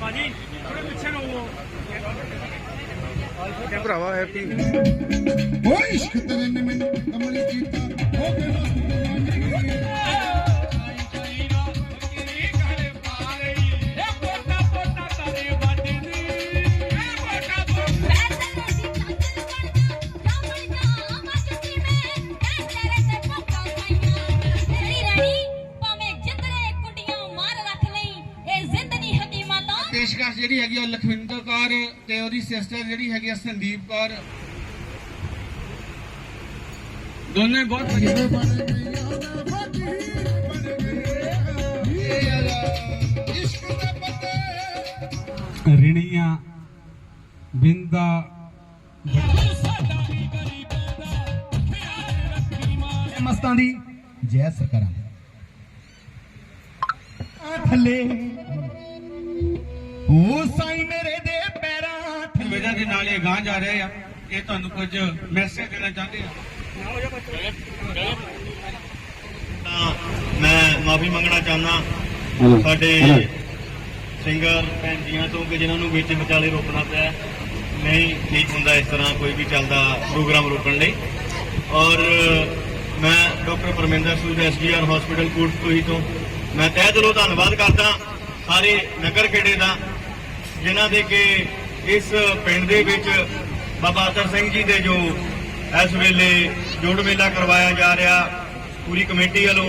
ਭਾਜੀ ਥੋੜੇ ਪਿੱਛੇ ਨੂੰ ਭਰਾਵਾ ਹੈਪੀ ਓ ਇਸ਼ਕ ਤੇਰੇ ਨੇ ਮੈਨੂੰ ਕਮਲੀ ਕੀਤਾ ਹੋ ਕੇ ਪੇਸ਼ਕਸ਼ ਜਿਹੜੀ ਹੈਗੀ ਉਹ ਲਖਵਿੰਦਰ ਕੌਰ ਤੇ ਉਹਦੀ ਸਿਸਟਰ ਜਿਹੜੀ ਹੈਗੀ ਆ ਸੰਦੀਪ ਕੌਰ। ਦੋਨੇ ਬਹੁਤ ਰਿਣੀਆਂ ਬਿੰਦਾ। ਮਸਤਾਂ ਦੀ ਜੈ ਸਰਕਾਰਾਂ ਆ ਥੱਲੇ। ਉਹ ਸਾਈ ਮੇਰੇ ਦੇ ਪੈਰਾਂ ਥੱਲੇ ਵਜ੍ਹਾ ਦੇ ਨਾਲ ਇਹ ਗਾਂ ਜਾ ਰਹੇ ਆ। ਇਹ ਤੁਹਾਨੂੰ ਕੁਝ ਮੈਸੇਜ ਦੇਣਾ ਚਾਹੁੰਦੇ ਆ? ਤਾਂ ਮੈਂ ਮਾਫੀ ਮੰਗਣਾ ਚਾਹੁੰਦਾ। ਸਾਡੇ ਸਿੰਗਰ ਭੈਣ ਜੀਆਂ ਤੋਂ ਕਿ ਜਿਨ੍ਹਾਂ ਨੂੰ ਵਿੱਚ ਵਿਚਾਲੇ ਰੋਕਣਾ ਪਿਆ ਨਹੀਂ ਠੀਕ ਹੁੰਦਾ ਇਸ ਤਰ੍ਹਾਂ ਕੋਈ ਵੀ ਚੱਲਦਾ ਪ੍ਰੋਗਰਾਮ ਰੋਕਣ ਲਈ। ਔਰ ਮੈਂ doctor Parminder Sood SGR hospital Kotpuri ਤੋਂ। ਮੈਂ ਤਹਿ ਦਿਲੋਂ ਧੰਨਵਾਦ ਕਰਦਾ। ਸਾਰੇ ਨਗਰ ਖੇੜੇ ਦਾ ਜਿਨ੍ਹਾਂ ਦੇ ਕਿ ਇਸ ਪਿੰਡ ਦੇ ਵਿੱਚ ਬਾਬਾ ਅਤਰ ਸਿੰਘ ਜੀ ਦੇ ਜੋ ਇਸ ਵੇਲੇ ਜੋੜ ਮੇਲਾ ਕਰਵਾਇਆ ਜਾ ਰਿਹਾ, ਪੂਰੀ ਕਮੇਟੀ ਵੱਲੋਂ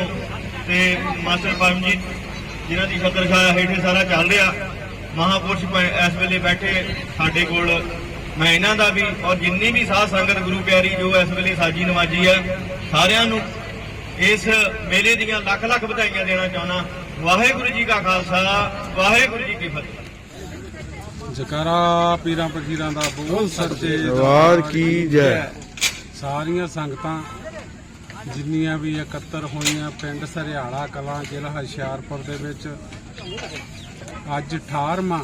ਤੇ ਮਾਸਟਰ ਪਰਮਜੀਤ ਜਿਨ੍ਹਾਂ ਦੀ ਛਤਰਛਾਇਆ ਹੇਠ ਸਾਰਾ ਚੱਲ ਰਿਹਾ, ਮਹਾਪੁਰਸ਼ ਇਸ ਵੇਲੇ ਬੈਠੇ ਸਾਡੇ ਕੋਲ ਮੈਂ ਇਹਨਾਂ ਦਾ ਵੀ ਔਰ ਜਿੰਨੀ ਵੀ ਸਾਧ ਸੰਗਤ ਗੁਰੂ ਪਿਆਰੀ ਜੋ ਇਸ ਵੇਲੇ ਸਾਜੀ ਨਵਾਜੀ ਹੈ, ਸਾਰਿਆਂ ਨੂੰ ਇਸ ਮੇਲੇ ਦੀਆਂ ਲੱਖ ਲੱਖ ਵਧਾਈਆਂ ਦੇਣਾ ਚਾਹੁੰਦਾ, ਵਾਹਿਗੁਰੂ ਜੀ ਕਾ ਖਾਲਸਾ, ਵਾਹਿਗੁਰੂ ਜੀ ਕੀ ਫਤਿਹ। ਜਕਾਰਾ ਪੀਰਾਂ ਫਕੀਰਾਂ ਦਾ ਬਹੁਤ ਸੱਚੇ ਦਰਬਾਰ ਕੀ ਜੈ। ਸਾਰੀਆਂ ਸੰਗਤਾਂ ਜਿੰਨੀਆਂ ਵੀ ਇਕੱਤਰ ਹੋਈਆਂ ਪਿੰਡ ਸਰਿਆਲਾ ਕਲਾਂ ਜ਼ਿਲ੍ਹਾ ਹੁਸ਼ਿਆਰਪੁਰ ਦੇ ਵਿੱਚ ਅੱਜ 18ਵਾਂ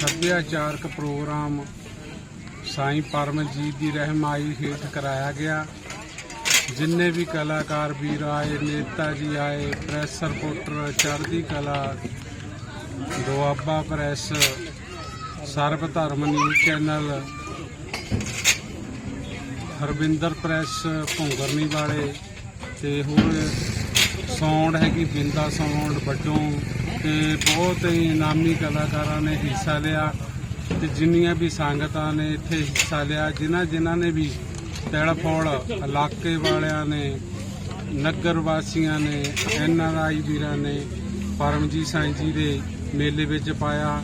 ਸੱਭਿਆਚਾਰਕ ਪ੍ਰੋਗਰਾਮ ਸਾਈਂ ਪਰਮਜੀਤ ਦੀ ਰਹਿਮਾਈ ਹੇਠ ਕਰਾਇਆ ਗਿਆ ਜਿੰਨੇ ਵੀ ਕਲਾਕਾਰ ਵੀਰ ਆਏ ਨੇਤਾ ਜੀ ਆਏ ਪ੍ਰੈਸ ਰਿਪੋਰਟਰ ਚੜ੍ਹਦੀ ਕਲਾ Doaba press Sarab Dharam news channel. Harvinder press Bhungarni ਵਾਲੇ ਤੇ ਹੋਰ ਸਾਊਂਡ ਹੈਗੀ ਬਿੰਦਾ ਸਾਊਂਡ, ਵੱਡੋਂ ਤੇ ਬਹੁਤ ਹੀ ਨਾਮੀ ਕਲਾਕਾਰਾਂ ਨੇ ਹਿੱਸਾ ਲਿਆ ਤੇ ਜਿੰਨੀਆਂ ਵੀ ਸੰਗਤਾਂ ਨੇ ਇੱਥੇ ਹਿੱਸਾ ਲਿਆ, ਜਿਨ੍ਹਾਂ ਜਿਨ੍ਹਾਂ ਨੇ ਵੀ ਤਿਲਫੌਲ ਇਲਾਕੇ ਵਾਲਿਆਂ ਨੇ, ਨਗਰ ਵਾਸੀਆਂ ਨੇ ਐਨਆਰਆਈ ਵੀਰਾਂ ਨੇ, ਪਰਮਜੀਤ ਸਾਈਂ ਜੀ ਦੇ ਮੇਲੇ ਵਿੱਚ ਪਾਇਆ।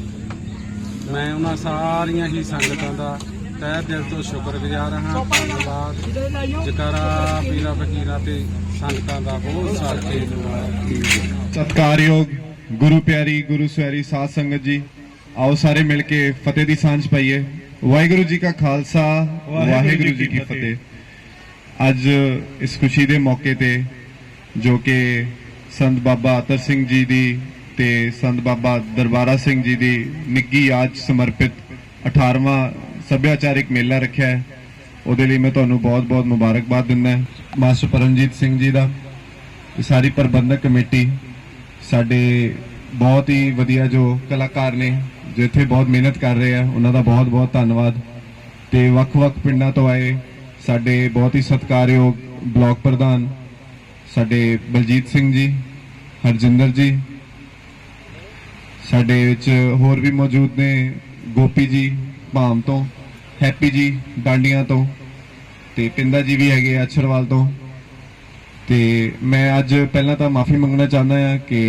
ਮੈਂ ਉਹਨਾਂ ਸਾਰੀਆਂ ਹੀ ਸੰਗਤਾਂ ਦਾ ਤਹਿ ਦਿਲ ਤੋਂ ਸ਼ੁਕਰਗੁਜ਼ਾਰ ਹਾਂ। ਧੰਨਵਾਦ। ਜਕਾਰਾ ਪੀਰਾਂ ਫਕੀਰਾਂ ਤੇ ਸੰਗਤਾਂ ਦਾ ਬਹੁਤ ਸਾਚੇ ਸਤਿਕਾਰਯੋਗ ਗੁਰੂ ਪਿਆਰੀ ਗੁਰੂ ਸਵੈਰੀ ਸਾਧ ਸੰਗਤ ਜੀ ਆਓ ਸਾਰੇ ਮਿਲ ਕੇ ਫਤਿਹ ਦੀ ਸਾਂਝ ਪਾਈਏ। ਵਾਹਿਗੁਰੂ ਜੀ ਕਾ ਖਾਲਸਾ ਵਾਹਿਗੁਰੂ ਜੀ ਕੀ ਫਤਿਹ। ਅੱਜ ਇਸ ਖੁਸ਼ੀ ਦੇ ਮੌਕੇ ਤੇ ਜੋ ਕਿ ਸੰਤ ਬਾਬਾ ਅਤਰ ਸਿੰਘ ਜੀ ਦੀ ਤੇ ਸੰਤ ਬਾਬਾ ਦਰਬਾਰਾ ਸਿੰਘ ਜੀ ਦੀ ਨਿੱਗੀ ਯਾਦ 'ਚ ਸਮਰਪਿਤ 18ਵਾਂ ਸੱਭਿਆਚਾਰਿਕ ਮੇਲਾ ਰੱਖਿਆ ਹੈ। ਉਹਦੇ ਲਈ ਮੈਂ ਤੁਹਾਨੂੰ ਬਹੁਤ-ਬਹੁਤ ਮੁਬਾਰਕਬਾਦ ਦਿੰਦਾ ਮਾਸਟਰ ਪਰਮਜੀਤ ਸਿੰਘ ਜੀ ਦਾ ਤੇ ਸਾਰੀ ਪ੍ਰਬੰਧਕ ਕਮੇਟੀ, ਸਾਡੇ ਬਹੁਤ ਹੀ ਵਧੀਆ ਜੋ ਕਲਾਕਾਰ ਨੇ, ਜੋ ਇੱਥੇ ਬਹੁਤ ਮਿਹਨਤ ਕਰ ਰਹੇ ਆ, ਉਹਨਾਂ ਦਾ ਬਹੁਤ ਬਹੁਤ ਧੰਨਵਾਦ। ਤੇ ਵੱਖ-ਵੱਖ ਪਿੰਡਾਂ ਤੋਂ ਆਏ ਸਾਡੇ ਬਹੁਤ ਹੀ ਸਤਿਕਾਰਯੋਗ ਬਲਾਕ ਪ੍ਰਧਾਨ, ਸਾਡੇ ਬਲਜੀਤ ਸਿੰਘ ਜੀ, ਹਰਜਿੰਦਰ ਜੀ ਸਾਡੇ ਵਿੱਚ ਹੋਰ ਵੀ ਮੌਜੂਦ ਨੇ ਗੋਪੀ ਜੀ ਭਾਮ ਤੋਂ, ਹੈਪੀ ਜੀ ਡਾਂਡੀਆਂ ਤੋਂ ਤੇ ਪਿੰਦਾ ਜੀ ਵੀ ਹੈਗੇ ਆ ਅਛਰਵਾਲ ਤੋਂ। ਤੇ ਮੈਂ ਅੱਜ ਪਹਿਲਾਂ ਤਾਂ ਮਾਫੀ ਮੰਗਣਾ ਚਾਹੁੰਦਾ ਹਾਂ ਕਿ